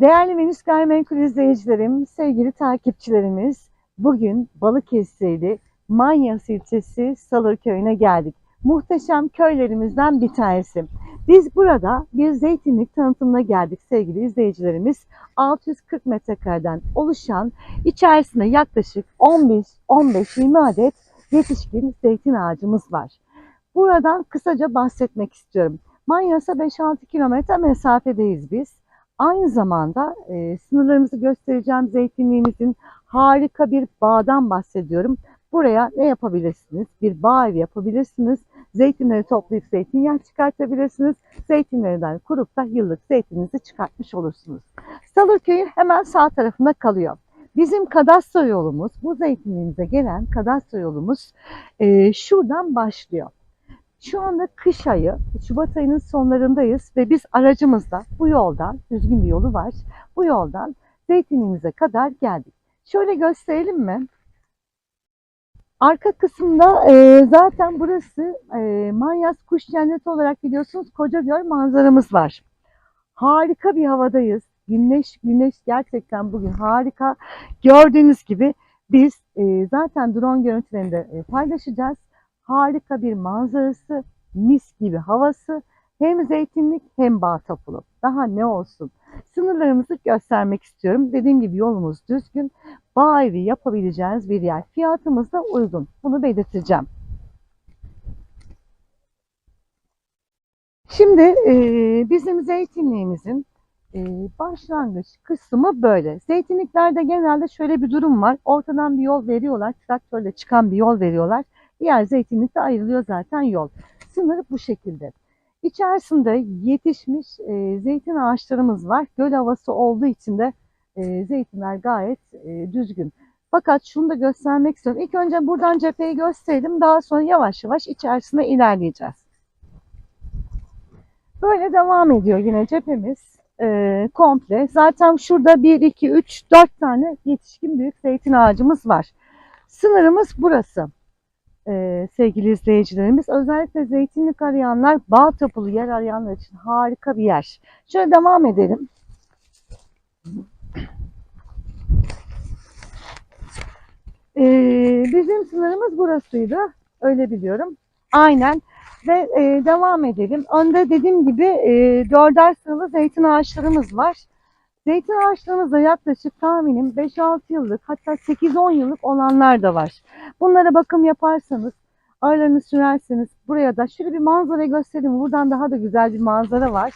Değerli Venüs Gayrimenkul izleyicilerim, sevgili takipçilerimiz, bugün Balıkesirli Manyas ilçesi Salır Köyü'ne geldik. Muhteşem köylerimizden bir tanesi. Biz burada bir zeytinlik tanıtımına geldik sevgili izleyicilerimiz. 640 metrekareden oluşan, içerisinde yaklaşık 15-15-20 adet yetişkin zeytin ağacımız var. Buradan kısaca bahsetmek istiyorum. Manyas'a 5-6 kilometre mesafedeyiz biz. Aynı zamanda e, sınırlarımızı göstereceğim zeytinliğimizin harika bir bağdan bahsediyorum. Buraya ne yapabilirsiniz? Bir bağ evi yapabilirsiniz. Zeytinleri toplayıp zeytinyağı çıkartabilirsiniz. Zeytinlerden kurup da yıllık zeytininizi çıkartmış olursunuz. Salırköy'ün hemen sağ tarafında kalıyor. Bizim kadastro yolumuz, bu zeytinliğimize gelen kadastro yolumuz e, şuradan başlıyor. Şu anda kış ayı, Şubat ayının sonlarındayız ve biz aracımızla bu yoldan, düzgün bir yolu var, bu yoldan zeytinliğimize kadar geldik. Şöyle gösterelim mi? Arka kısımda e, zaten burası e, Manyas Kuş Cenneti olarak biliyorsunuz Kocagöl manzaramız var. Harika bir havadayız. Güneş, güneş gerçekten bugün harika. Gördüğünüz gibi biz e, zaten drone görüntülerini de e, paylaşacağız. Harika bir manzarası, mis gibi havası. Hem zeytinlik hem bağ tapulu. Daha ne olsun. Sınırlarımızı göstermek istiyorum. Dediğim gibi yolumuz düzgün. Bağ evi yapabileceğiniz bir yer. Fiyatımız da uygun. Bunu belirteceğim. Şimdi e, bizim zeytinliğimizin e, başlangıç kısmı böyle. Zeytinliklerde genelde şöyle bir durum var. Ortadan bir yol veriyorlar. Traktörle çıkan bir yol veriyorlar. Diğer zeytinlikte ayrılıyor zaten yol. Sınır bu şekilde. İçerisinde yetişmiş e, zeytin ağaçlarımız var. Göl havası olduğu için de e, zeytinler gayet e, düzgün. Fakat şunu da göstermek istiyorum. İlk önce buradan cepheyi gösterelim. Daha sonra yavaş yavaş içerisine ilerleyeceğiz. Böyle devam ediyor yine cephemiz e, komple. Zaten şurada 1, 2, 3, 4 tane yetişkin büyük zeytin ağacımız var. Sınırımız burası e, sevgili izleyicilerimiz. Özellikle zeytinlik arayanlar, bağ tapulu yer arayanlar için harika bir yer. Şöyle devam edelim. E, bizim sınırımız burasıydı. Öyle biliyorum. Aynen. Ve e, devam edelim. Önde dediğim gibi e, dörder sıralı zeytin ağaçlarımız var. Zeytin ağaçlarımızda yaklaşık tahminim 5-6 yıllık hatta 8-10 yıllık olanlar da var. Bunlara bakım yaparsanız, aralarını sürerseniz buraya da şöyle bir manzara göstereyim. Buradan daha da güzel bir manzara var.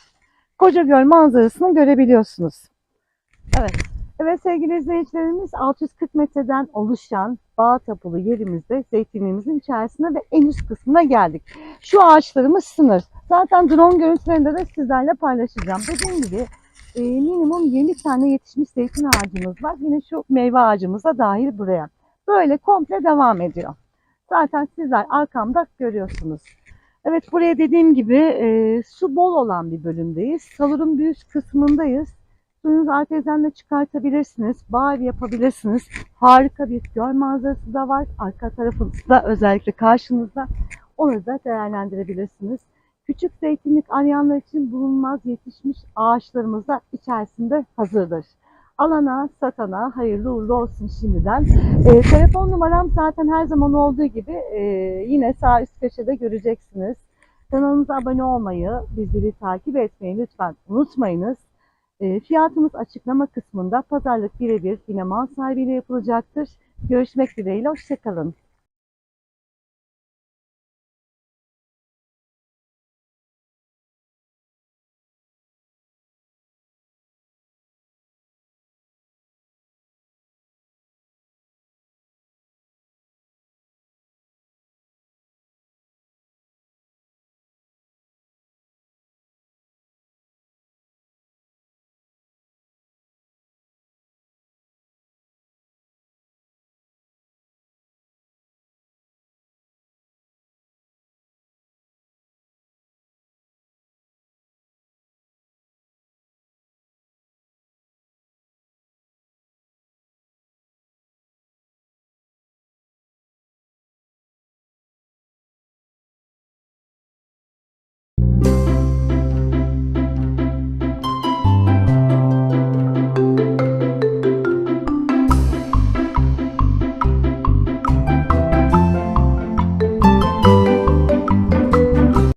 Kocagöl manzarasını görebiliyorsunuz. Evet. Evet sevgili izleyicilerimiz 640 metreden oluşan bağ tapulu yerimizde zeytinliğimizin içerisine ve en üst kısmına geldik. Şu ağaçlarımız sınır. Zaten drone görüntülerinde de sizlerle paylaşacağım. Dediğim gibi e, minimum 20 tane yetişmiş zeytin ağacımız var. Yine şu meyve ağacımız da dahil buraya. Böyle komple devam ediyor. Zaten sizler arkamda görüyorsunuz. Evet buraya dediğim gibi e, su bol olan bir bölümdeyiz. Salurun üst kısmındayız. Suyunuzu artezyenle çıkartabilirsiniz. Bağ yapabilirsiniz. Harika bir göl manzarası da var. Arka tarafınızda özellikle karşınızda. Onu da değerlendirebilirsiniz. Küçük zeytinlik arayanlar için bulunmaz yetişmiş ağaçlarımız da içerisinde hazırdır. Alana, satana hayırlı uğurlu olsun şimdiden. E, telefon numaram zaten her zaman olduğu gibi e, yine sağ üst köşede göreceksiniz. Kanalımıza abone olmayı, bizleri takip etmeyi lütfen unutmayınız. E, fiyatımız açıklama kısmında pazarlık birebir yine mal sahibiyle yapılacaktır. Görüşmek dileğiyle, hoşçakalın.